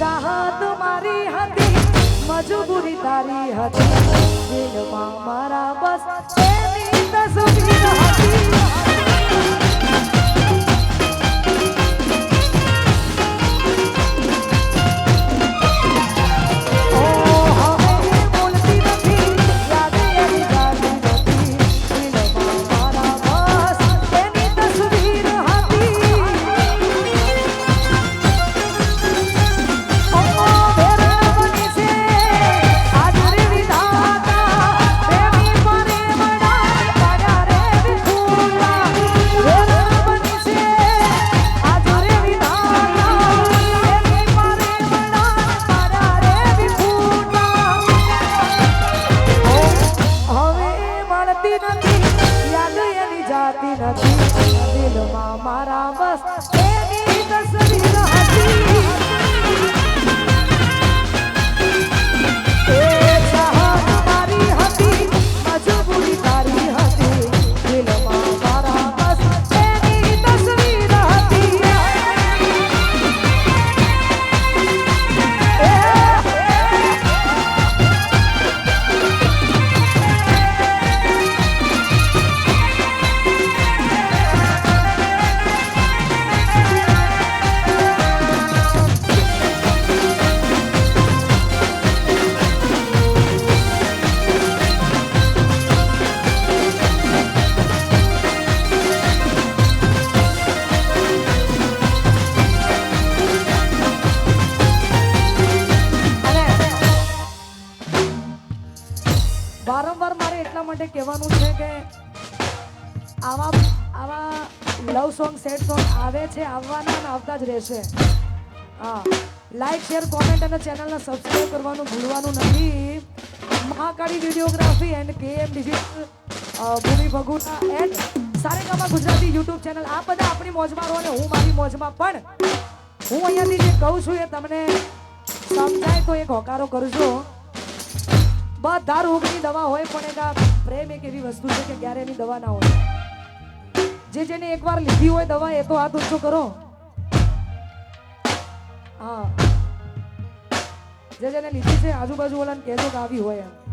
ચાહત મારી હતી. મજબૂરી તારી હતી. દિલમાં મારા બસ તેની તસવીર હતી. વારંવાર મારે એટલા માટે કહેવાનું છે કે આવા આવા લવ સોંગ સેડ સોંગ આવે છે, આવવાના અને આવતા જ રહેશે. હા. લાઈક શેર કોમેન્ટ અને ચેનલને સબસ્ક્રાઈબ કરવાનું ભૂલવાનું નથી. Mahakali videography and KM digital Bhumi ભગુના and Saregama Gujarati YouTube channel આ બધા આપણી મોજમાં રહો અને હું મારી મોજમાં પણ હું અહીંયાથી જે કહું છું એ તમને સમજાય તો એક હોકારો કરજો. બધા રોગની દવા હોય પણ એના પ્રેમ એક એવી વસ્તુ છે કે ક્યારે એની દવા ના હોય. જે જેને એકવાર લીધી હોય દવા, એ તો હાથ ઊંચો કરો. હા. જે જેને લીધી છે આજુબાજુ વાળાને કહેજો કે આવી હોય એમ.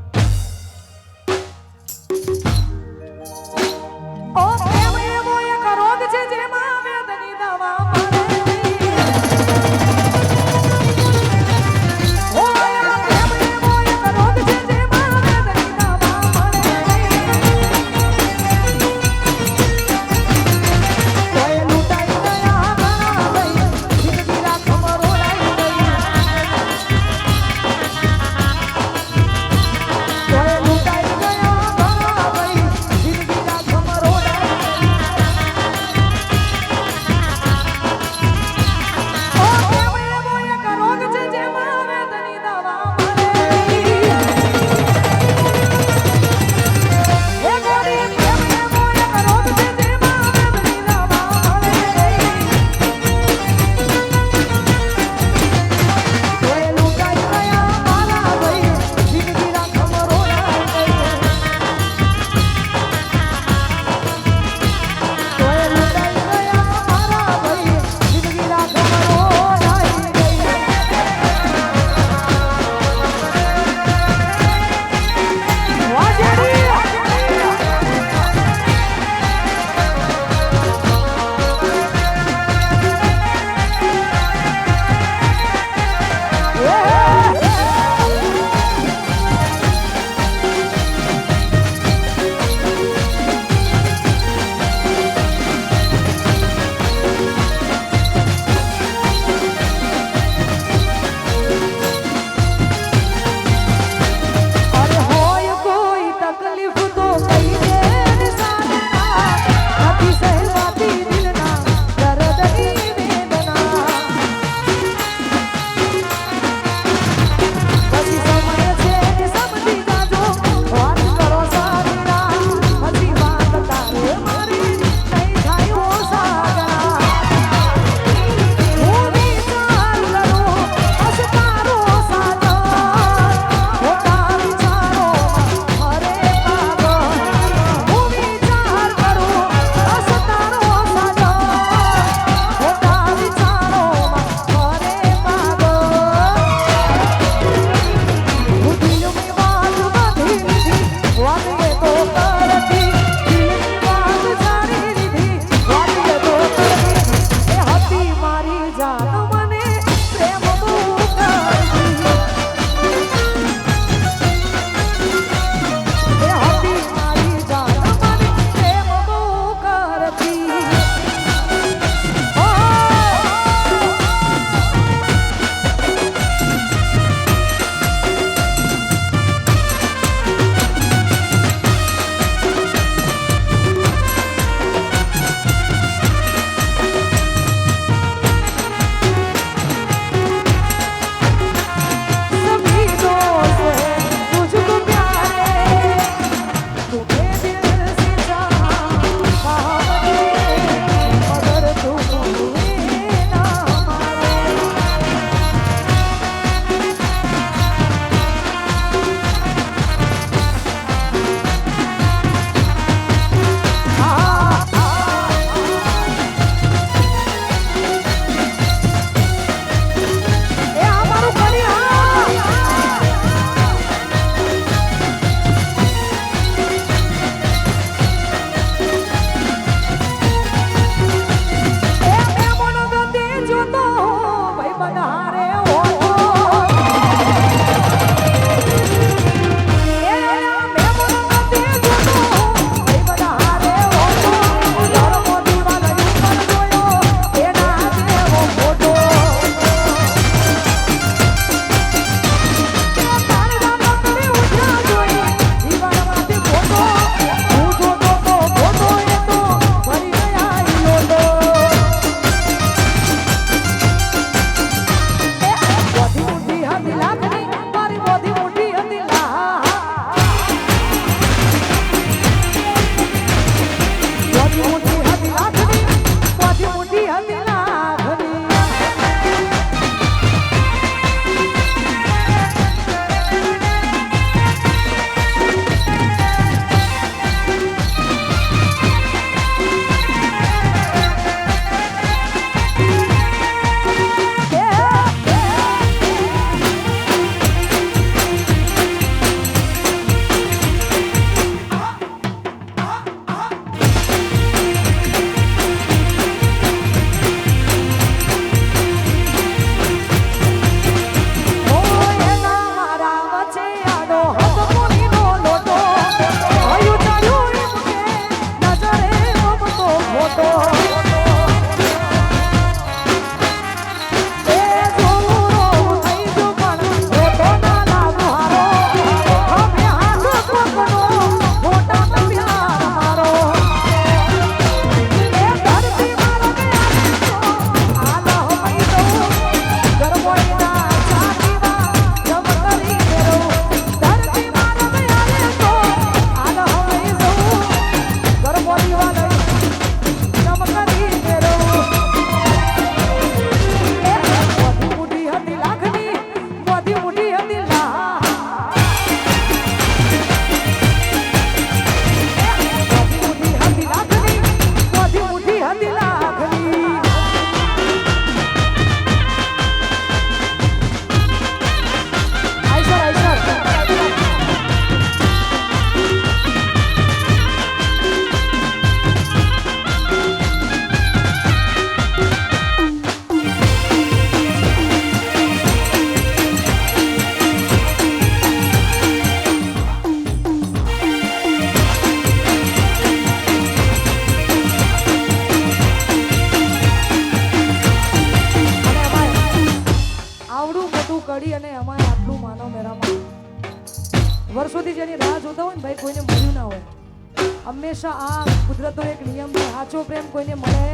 હંમેશા આ કુદરતનો એક નિયમ છે. સાચો પ્રેમ કોઈને મળે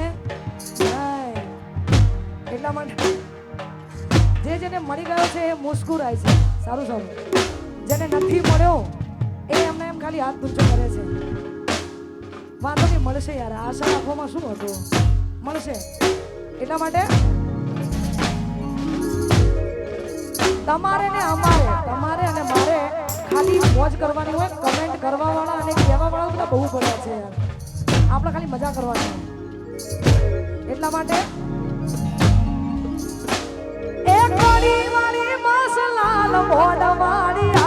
એટલા માટે જે જેને મળી ગયો છે એ મુસ્કુરાય છે. સારું સારું. જેને નથી મળ્યો એ એમને એમ ખાલી હાથ ઊંચો કરે છે. વાંધો નહીં, મળશે યાર. આશા રાખવામાં શું હતું? મળશે. એટલા માટે તમારે ને અમારે, તમારે ખાલી મોજ કરવાની હોય કમેન્ટ કરવાવાળા અને કહેવાવાળા બધા બહુ પડ્યા છે યાર. આપણે ખાલી મજા કરવાની એટલા માટે એ કોડી વાળી મસલાલ મોડ વાળી